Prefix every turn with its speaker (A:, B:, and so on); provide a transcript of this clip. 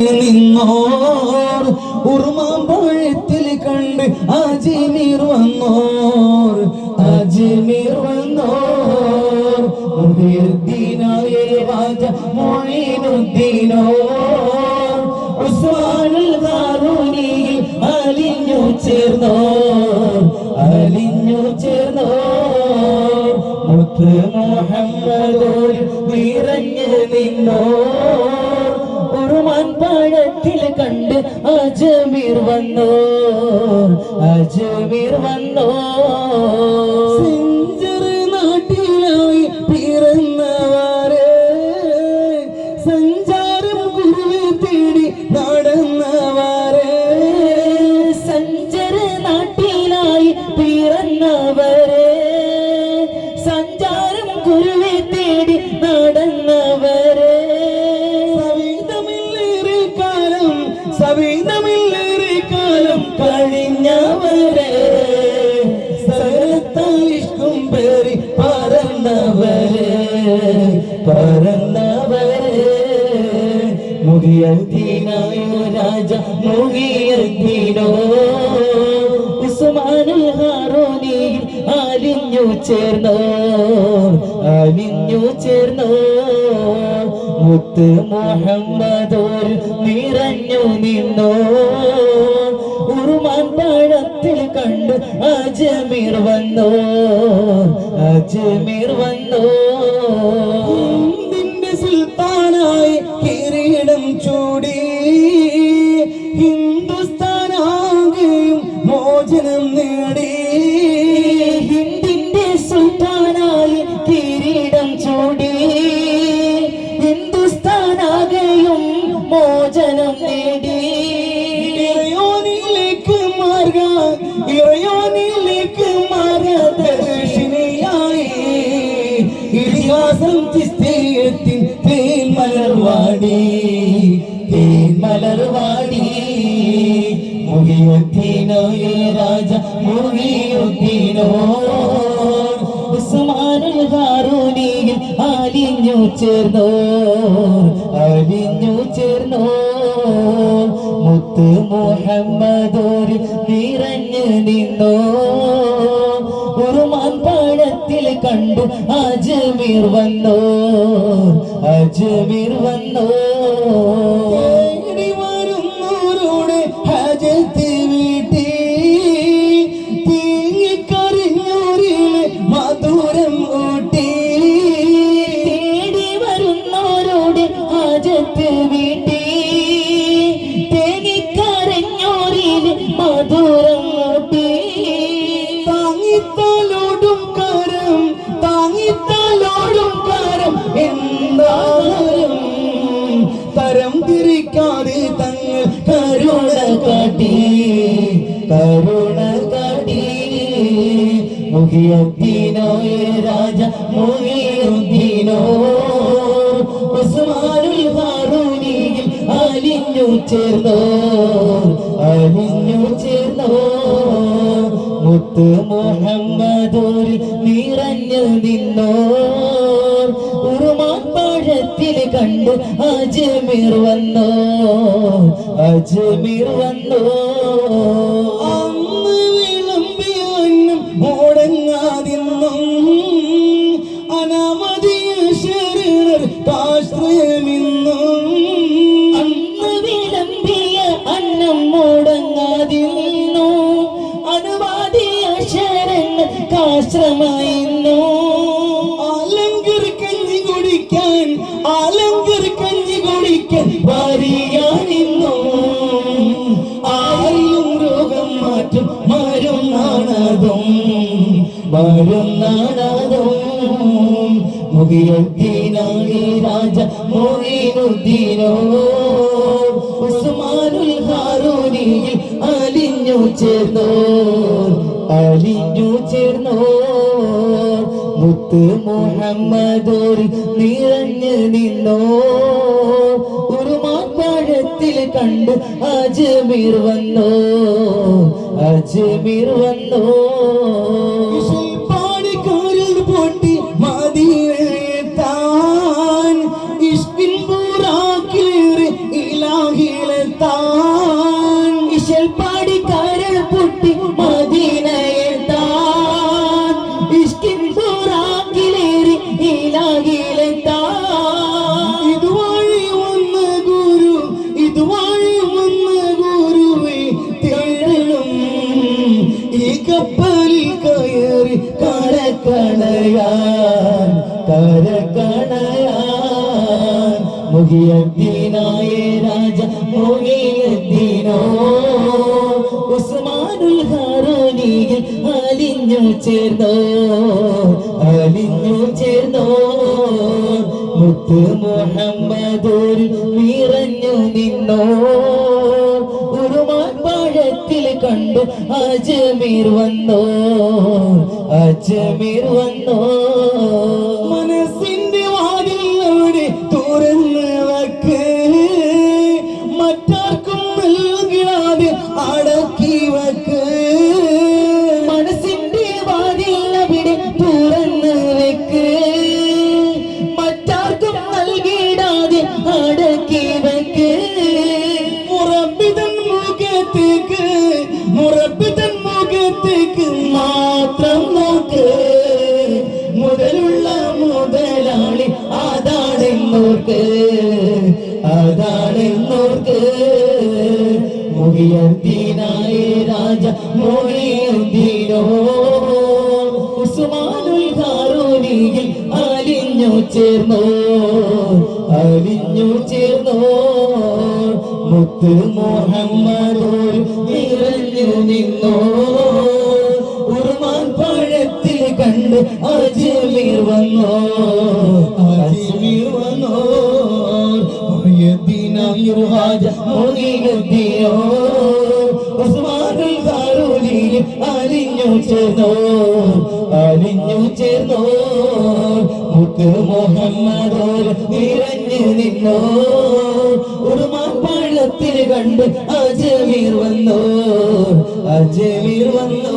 A: നിന്നോർ. ഉറുമാമ്പഴത്തിൽ കണ്ട് അജിമീർ വന്നോർ. അജിമീർ വന്നോർ. മുഹീദ്ദീനായ രാജ മൊയ്നുദ്ദീനോ ഉസ്മാനുൽ ഹാറൂനി അലിഞ്ഞു ചേർന്നോ അലിഞ്ഞു ചേർന്നോ മുത്ത് മുഹമ്മദോർ നിറഞ്ഞു നിന്നോ ഉറുമാൻ പാഴത്തിൽ കണ്ട് അജമീർ വന്നോ. അജമീർ വന്നോ. സെഞ്ചർ നാട്ടിലായി പിറന്നവരെ. സഞ്ചാരം ഗുരുവെ തേടി നടന്നവരെ. സഞ്ചര നാട്ടിലായി പിറന്നവരെ. സഞ്ചാരം ഗുരുവെ തേടി പറന്നവരെ പറന്നവരെ. മുഖിയത്തീനായ രാജ മുഖിയത്തീനോ ഉസ്മാനുൽ ഹാറൂനിയിൽ അലിഞ്ഞു ചേർന്നോ അലിഞ്ഞു ചേർന്നോ. മുത്ത് മുഹമ്മദോർ നിറഞ്ഞു നിന്നോ. ഉറുമാൻ പഴത്തിൽ കണ്ട് അജമീർ വന്നോ. അജമീർ വന്നോ? ഇതിഹാസം ചിസ്തീയത്തിൻ തേൻ മലർവാടി തേൻ മലർവാടി മുഹിയുദ്ദീനോ രാജ മുഹിയുദ്ദീനോ ഉസ്മാനുൽ ഹാറൂനിയിൽ അലിഞ്ഞു ചേർന്നോ അലിഞ്ഞു ചേർന്നോ. മുത്ത് മുഹമ്മദോരി നിറഞ്ഞു നിന്നോ. കണ്ടു. അജ്മീർ വന്നോ? അജ്മീർ വന്നോ? തേടി വരുന്നവരോട് ഹജത്ത് തരം തിരിക്കാതെ തങ്ങൾ കരുണ കാട്ടി. കരുണ കാട്ടി. മുഖിയുദ്ദീനോ ഏ രാജ മുഖിയുദ്ദീനോ ഉസ്മാനുൽ ഹാറൂനിയിൽ അലിഞ്ഞു ചേർന്നോ. അലിഞ്ഞു ചേർന്നോ. മുത്ത് മുഹമ്മദോരിൽ നിറഞ്ഞു നിന്നോ. പഴത്തിൽ കണ്ട് അജ്മീർ വന്നു? അജ്മീർ വന്നു? അന്ന് വിളമ്പിയൊന്നും മുടങ്ങാതിന്നും അനാമതിയ ശരീരർ കാശ്രയമിന്നും കഞ്ഞി രാജ മൊയ്നുദ്ദീനോ ഉസ്മാനുൽ അലിഞ്ഞു ചേർന്നോ. അലിഞ്ഞു ചേർന്നോ. മുത്ത് മുഹമ്മദോർ നിറഞ്ഞു നിന്നോ? ഉറുമാപ്പഴത്തിൽ കണ്ട് അജ്മീർ വന്നോ? അജ്മീർ വന്നോ?
B: കപ്പലിൽ കയറി
A: മുഖിയദ്ദീനായ രാജ മുഖിയദ്ദീനോ ഉസ്മാനുൽ അലിഞ്ഞു ചേർന്നോ അലിഞ്ഞു ചേർന്നോ. മുത്ത് മുഹമ്മദൂരിൽ നിറഞ്ഞു നിന്നോ. ഉറുമാൻ പഴത്തിൽ കണ്ടു അജമീർ വന്നോ. അജമീർ വന്നോ.
B: മനസ്സിന്റെ വാതിൽ അവിടെ തുറന്ന് വക്ക്. മറ്റാർക്കും നൽകാതെ അടക്കി വെക്ക്.
A: അതാണെന്നോർക്ക് അതാണെന്നോർക്ക് മുഹിയദ്ദീനായ രാജ മുഹിയദ്ദീനോ ഉസ്മാനുൽ ഹാറൂനിയിൽ അലിഞ്ഞു ചേർന്നോ. അലിഞ്ഞു ചേർന്നോ. മുത്ത് മുഹമ്മദോ നിറഞ്ഞു നിന്നോ. ഉർമാൻ പഴത്തിൽ കണ്ട് അജ്മീർ വന്നോ. ഹാജ മുഹിയദ്ദീനോ ഉസ്മാനുൽ ഹാറൂനിയിൽ അലിഞ്ഞു ചേർന്നോ? അലിഞ്ഞു ചേർന്നോ? മുത്ത് മുഹമ്മദോർ നിറഞ്ഞു നിന്നോ? ഉറുമാൻ പഴത്തിൽ കണ്ട് അജ്മീർ വന്നോ? അജ്മീർ വന്നോ?